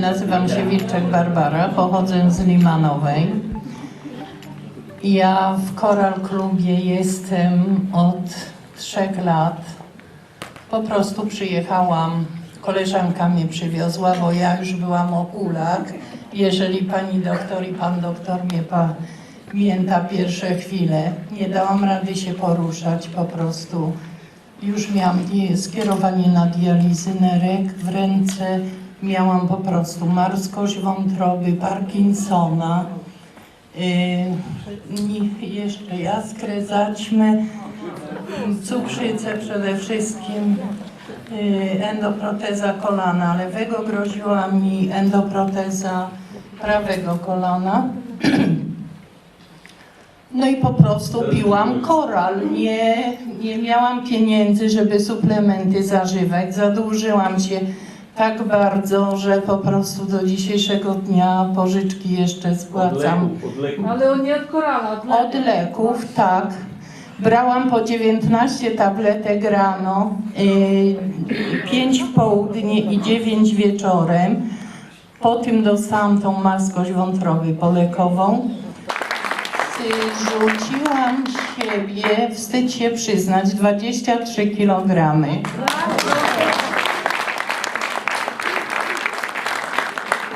nazywam się Wilczek Barbara, pochodzę z Limanowej. Ja w Koral Klubie jestem od trzech lat. Po prostu przyjechałam, koleżanka mnie przywiozła, bo ja już byłam okulak. Jeżeli pani doktor i pan doktor mnie pamięta pierwsze chwile, nie dałam rady się poruszać po prostu. Już miałam skierowanie na dializy nerek w ręce, miałam po prostu marskość wątroby, Parkinsona, yy, jeszcze jaskrę, zaćmę, cukrzycę przede wszystkim, yy, endoproteza kolana lewego, groziła mi endoproteza prawego kolana. No i po prostu piłam koral. Nie, nie miałam pieniędzy, żeby suplementy zażywać. Zadłużyłam się tak bardzo, że po prostu do dzisiejszego dnia pożyczki jeszcze spłacam. Ale on nie od korala, od Od leków, tak. Brałam po 19 tabletek rano, 5 w południe i 9 wieczorem. Po tym dostałam tą marskość wątroby polekową. Rzuciłam siebie, wstyd się przyznać, 23 kg.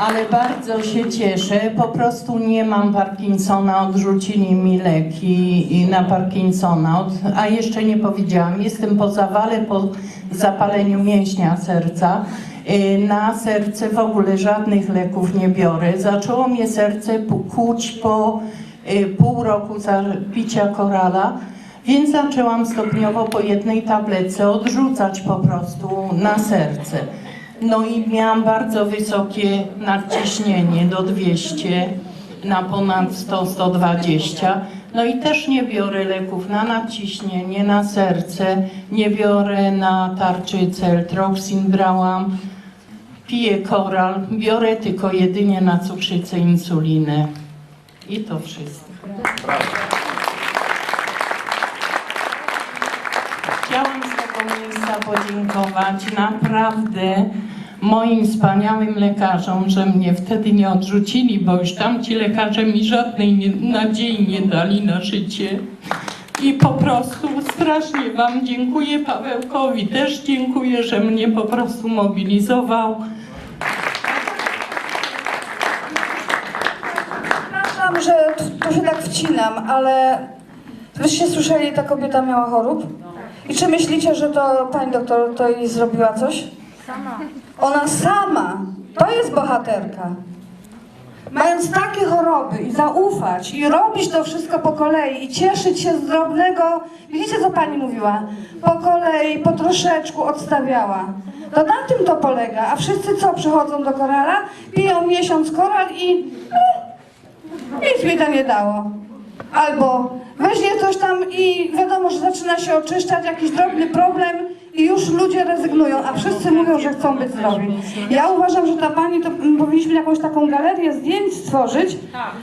Ale bardzo się cieszę, po prostu nie mam Parkinsona, odrzucili mi leki na Parkinsona, a jeszcze nie powiedziałam, jestem po zawale, po zapaleniu mięśnia serca. Y, Na serce w ogóle żadnych leków nie biorę. Zaczęło mnie serce kłuć po y, pół roku picia korala, więc zaczęłam stopniowo po jednej tablece odrzucać po prostu na serce. No i miałam bardzo wysokie nadciśnienie do 200 na ponad 100-120. No i też nie biorę leków na nadciśnienie, na serce, nie biorę na tarczycę, Eltroxin brałam, piję koral, biorę tylko jedynie na cukrzycę, insulinę. I to wszystko. Chciałam z tego miejsca podziękować naprawdę moim wspaniałym lekarzom, że mnie wtedy nie odrzucili, bo już tamci lekarze mi żadnej nie, nadziei nie dali na życie. I po prostu strasznie Wam dziękuję, Pawełkowi też dziękuję, że mnie po prostu mobilizował. Przepraszam, że tu, się tak wcinam, ale wyście słyszeli, ta kobieta miała chorób? I czy myślicie, że to pani doktor to jej zrobiła coś? Sama. Ona sama. To jest bohaterka. Mając takie choroby i zaufać i robić to wszystko po kolei i cieszyć się z drobnego, widzicie co pani mówiła? Po kolei, po troszeczku odstawiała. To na tym to polega, a wszyscy co przychodzą do korala, piją miesiąc koral i nic mi to nie dało. Albo weźmie coś tam i wiadomo, że zaczyna się oczyszczać, jakiś drobny problem i już ludzie rezygnują, a wszyscy mówią, że chcą być zdrowi. Ja uważam, że ta pani, to powinniśmy jakąś taką galerię zdjęć stworzyć,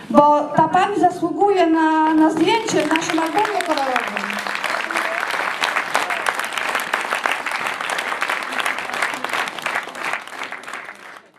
bo ta pani zasługuje na, na zdjęcie w naszym albumie